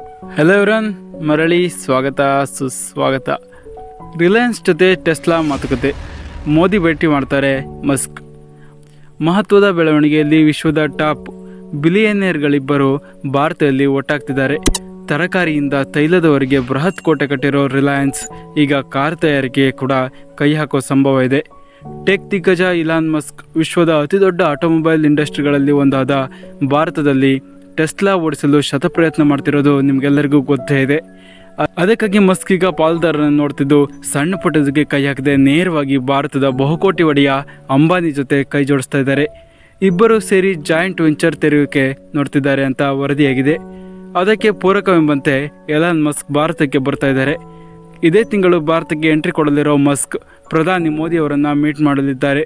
Hello ಎವ್ರನ್ ಮರಳಿ, ಸ್ವಾಗತ, ಸುಸ್ವಾಗತ. ರಿಲಯನ್ಸ್ ಜೊತೆ ಟೆಸ್ಲಾ ಮಾತುಕತೆ. ಮೋದಿ ಭೇಟಿ ಮಾಡ್ತಾರೆ ಮಸ್ಕ್ ಮಹತ್ವದ ಬೆಳವಣಿಗೆಯಲ್ಲಿ ವಿಶ್ವದ ಟಾಪ್ ಬಿಲಿಯನಿಯರ್ಗಳಿಬ್ಬರು ಭಾರತದಲ್ಲಿ ಒಟ್ಟಾಗ್ತಿದ್ದಾರೆ. ತರಕಾರಿಯಿಂದ ತೈಲದವರೆಗೆ ಬೃಹತ್ ಕೋಟೆ ಕಟ್ಟಿರೋ ರಿಲಯನ್ಸ್ ಈಗ ಕಾರ್ ತಯಾರಿಕೆ ಕೂಡ ಕೈ ಹಾಕೋ ಸಂಭವ ಇದೆ. ಟೆಕ್ ದಿಗ್ಗಜ ಇಲಾನ್ ಮಸ್ಕ್ ವಿಶ್ವದ ಅತಿದೊಡ್ಡ ಆಟೋಮೊಬೈಲ್ ಇಂಡಸ್ಟ್ರಿಗಳಲ್ಲಿ ಒಂದಾದ ಭಾರತದಲ್ಲಿ ಟೆಸ್ಲಾ ಓಡಿಸಲು ಶತಪ್ರಯತ್ನ ಮಾಡ್ತಿರೋದು ನಿಮಗೆಲ್ಲರಿಗೂ ಗೊತ್ತೇ ಇದೆ. ಅದಕ್ಕಾಗಿ ಮಸ್ಕ್ ಈಗ ಪಾಲ್ದಾರರನ್ನು ನೋಡ್ತಿದ್ದು ಸಣ್ಣ ಪುಟ್ಟದಕ್ಕೆ ಕೈ ಹಾಕದೆ ನೇರವಾಗಿ ಭಾರತದ ಬಹುಕೋಟಿ ಒಡೆಯ ಅಂಬಾನಿ ಜೊತೆ ಕೈ ಜೋಡಿಸ್ತಾ ಇದ್ದಾರೆ. ಇಬ್ಬರು ಸೇರಿ ಜಾಯಿಂಟ್ ವೆಂಚರ್ ತೆರೆಯುವಿಕೆ ನೋಡ್ತಿದ್ದಾರೆ ಅಂತ ವರದಿಯಾಗಿದೆ. ಅದಕ್ಕೆ ಪೂರಕವೆಂಬಂತೆ ಎಲಾನ್ ಮಸ್ಕ್ ಭಾರತಕ್ಕೆ ಬರ್ತಾ ಇದ್ದಾರೆ. ಇದೇ ತಿಂಗಳು ಭಾರತಕ್ಕೆ ಎಂಟ್ರಿ ಕೊಡಲಿರೋ ಮಸ್ಕ್ ಪ್ರಧಾನಿ ಮೋದಿ ಅವರನ್ನು ಮೀಟ್ ಮಾಡಲಿದ್ದಾರೆ.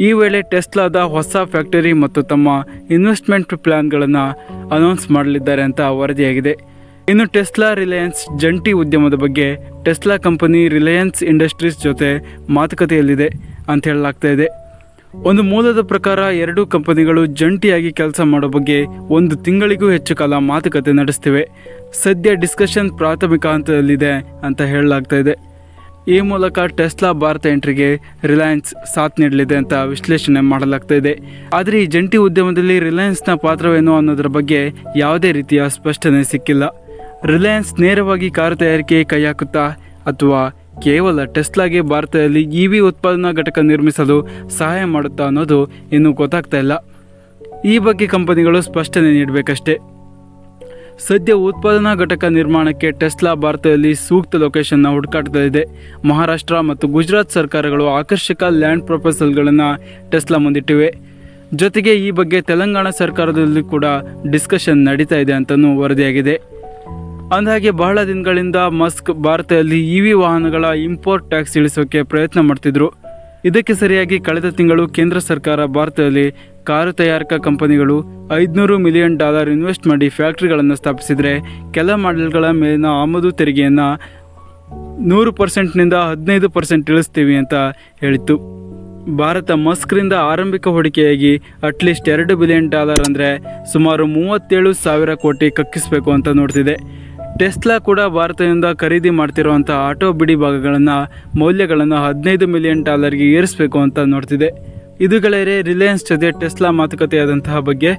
ಈ ವೇಳೆ ಟೆಸ್ಲಾದ ಹೊಸ ಫ್ಯಾಕ್ಟರಿ ಮತ್ತು ತಮ್ಮ ಇನ್ವೆಸ್ಟ್ಮೆಂಟ್ ಪ್ಲ್ಯಾನ್ಗಳನ್ನು ಅನೌನ್ಸ್ ಮಾಡಲಿದ್ದಾರೆ ಅಂತ ವರದಿಯಾಗಿದೆ. ಇನ್ನು ಟೆಸ್ಲಾ ರಿಲಯನ್ಸ್ ಜಂಟಿ ಉದ್ಯಮದ ಬಗ್ಗೆ ಟೆಸ್ಲಾ ಕಂಪನಿ ರಿಲಯನ್ಸ್ ಇಂಡಸ್ಟ್ರೀಸ್ ಜೊತೆ ಮಾತುಕತೆಯಲ್ಲಿದೆ ಅಂತ ಹೇಳಲಾಗ್ತಾ ಇದೆ. ಒಂದು ಮೂಲದ ಪ್ರಕಾರ ಎರಡೂ ಕಂಪನಿಗಳು ಜಂಟಿಯಾಗಿ ಕೆಲಸ ಮಾಡೋ ಬಗ್ಗೆ ಒಂದು ತಿಂಗಳಿಗೂ ಹೆಚ್ಚು ಕಾಲ ಮಾತುಕತೆ ನಡೆಸ್ತಿವೆ. ಸದ್ಯ ಡಿಸ್ಕಷನ್ ಪ್ರಾಥಮಿಕ ಹಂತದಲ್ಲಿದೆ ಅಂತ ಹೇಳಲಾಗ್ತಾ ಇದೆ. ಈ ಮೂಲಕ ಟೆಸ್ಲಾ ಭಾರತ ಎಂಟ್ರಿಗೆ ರಿಲಯನ್ಸ್ ಸಾಥ್ ನೀಡಲಿದೆ ಅಂತ ವಿಶ್ಲೇಷಣೆ ಮಾಡಲಾಗ್ತಾ ಇದೆ ಆದರೆ ಈ ಜಂಟಿ ಉದ್ಯಮದಲ್ಲಿ ರಿಲಯನ್ಸ್ನ ಪಾತ್ರವೇನು ಅನ್ನೋದರ ಬಗ್ಗೆ ಯಾವುದೇ ರೀತಿಯ ಸ್ಪಷ್ಟನೆ ಸಿಕ್ಕಿಲ್ಲ. ರಿಲಯನ್ಸ್ ನೇರವಾಗಿ ಕಾರು ತಯಾರಿಕೆ ಕೈ ಹಾಕುತ್ತಾ ಅಥವಾ ಕೇವಲ ಟೆಸ್ಲಾಗೆ ಭಾರತದಲ್ಲಿ ಇ ವಿ ಉತ್ಪಾದನಾ ಘಟಕ ನಿರ್ಮಿಸಲು ಸಹಾಯ ಮಾಡುತ್ತಾ ಅನ್ನೋದು ಇನ್ನೂ ಗೊತ್ತಾಗ್ತಾ ಇಲ್ಲ. ಈ ಬಗ್ಗೆ ಕಂಪನಿಗಳು ಸ್ಪಷ್ಟನೆ ನೀಡಬೇಕಷ್ಟೇ. ಸದ್ಯ ಉತ್ಪಾದನಾ ಘಟಕ ನಿರ್ಮಾಣಕ್ಕೆ ಟೆಸ್ಲಾ ಭಾರತದಲ್ಲಿ ಸೂಕ್ತ ಲೊಕೇಶನ್ನ ಹುಡುಕಾಟದಲ್ಲಿದೆ. ಮಹಾರಾಷ್ಟ್ರ ಮತ್ತು ಗುಜರಾತ್ ಸರ್ಕಾರಗಳು ಆಕರ್ಷಕ ಲ್ಯಾಂಡ್ ಪ್ರಪೋಸಲ್ಗಳನ್ನು ಟೆಸ್ಲಾ ಮುಂದಿಟ್ಟಿವೆ. ಜೊತೆಗೆ ಈ ಬಗ್ಗೆ ತೆಲಂಗಾಣ ಸರ್ಕಾರದಲ್ಲಿ ಕೂಡ ಡಿಸ್ಕಷನ್ ನಡೀತಾ ಇದೆ ಅಂತಲೂ ವರದಿಯಾಗಿದೆ. ಅಂದಹಾಗೆ ಬಹಳ ದಿನಗಳಿಂದ ಮಸ್ಕ್ ಭಾರತದಲ್ಲಿ ಇ ವಿ ವಾಹನಗಳ ಇಂಪೋರ್ಟ್ ಟ್ಯಾಕ್ಸ್ ಇಳಿಸೋಕ್ಕೆ ಪ್ರಯತ್ನ ಮಾಡ್ತಿದ್ರು. ಇದಕ್ಕೆ ಸರಿಯಾಗಿ ಕಳೆದ ತಿಂಗಳು ಕೇಂದ್ರ ಸರ್ಕಾರ ಭಾರತದಲ್ಲಿ ಕಾರು ತಯಾರಕ ಕಂಪನಿಗಳು ಐದುನೂರು ಮಿಲಿಯನ್ ಡಾಲರ್ ಇನ್ವೆಸ್ಟ್ ಮಾಡಿ ಫ್ಯಾಕ್ಟ್ರಿಗಳನ್ನು ಸ್ಥಾಪಿಸಿದರೆ ಕೆಲ ಮಾಡೆಲ್ಗಳ ಮೇಲಿನ ಆಮದು ತೆರಿಗೆಯನ್ನು ನೂರು ಪರ್ಸೆಂಟ್ನಿಂದ ಹದಿನೈದು ಪರ್ಸೆಂಟ್ ಇಳಿಸ್ತೀವಿ ಅಂತ ಹೇಳಿತ್ತು. ಭಾರತ ಮಸ್ಕ್ರಿಂದ ಆರಂಭಿಕ ಹೂಡಿಕೆಯಾಗಿ ಅಟ್ಲೀಸ್ಟ್ ಎರಡು ಬಿಲಿಯನ್ ಡಾಲರ್ ಅಂದರೆ ಸುಮಾರು ಮೂವತ್ತೇಳು ಸಾವಿರ ಕೋಟಿ ಕಕ್ಕಿಸಬೇಕು ಅಂತ ನೋಡ್ತಿದೆ. ಟೆಸ್ಲಾ ಕೂಡ ಭಾರತದಿಂದ ಖರೀದಿ ಮಾಡ್ತಿರುವಂಥ ಆಟೋ ಬಿಡಿ ಭಾಗಗಳನ್ನು ಮೌಲ್ಯಗಳನ್ನು ಹದಿನೈದು ಮಿಲಿಯನ್ ಡಾಲರ್ಗೆ ಏರಿಸಬೇಕು ಅಂತ ನೋಡ್ತಿದೆ. ಇದುಗಳೇ ರಿಲಯನ್ಸ್ ಜೊತೆ ಟೆಸ್ಲಾ ಮಾತುಕತೆಯಾದಂತಹ ಬಗ್ಗೆ.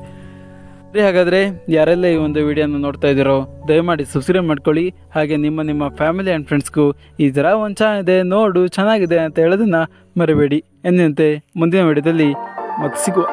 ಹಾಗಾದರೆ ಯಾರೆಲ್ಲ ಈ ಒಂದು ವಿಡಿಯೋನ ನೋಡ್ತಾ ಇದ್ದೀರೋ, ದಯಮಾಡಿ ಸಬ್ಸ್ಕ್ರೈಬ್ ಮಾಡ್ಕೊಳ್ಳಿ. ಹಾಗೆ ನಿಮ್ಮ ನಿಮ್ಮ ಫ್ಯಾಮಿಲಿ ಆ್ಯಂಡ್ ಫ್ರೆಂಡ್ಸ್ಗೂ ಈ ಥರ ಒಂದು ಚೆನ್ನಾಗಿದೆ ನೋಡು, ಚೆನ್ನಾಗಿದೆ ಅಂತ ಹೇಳೋದನ್ನು ಮರಿಬೇಡಿ. ಎಂದಂತೆ ಮುಂದಿನ ವಿಡಿಯೋದಲ್ಲಿ ಮತ್ತೆ ಸಿಗುವ.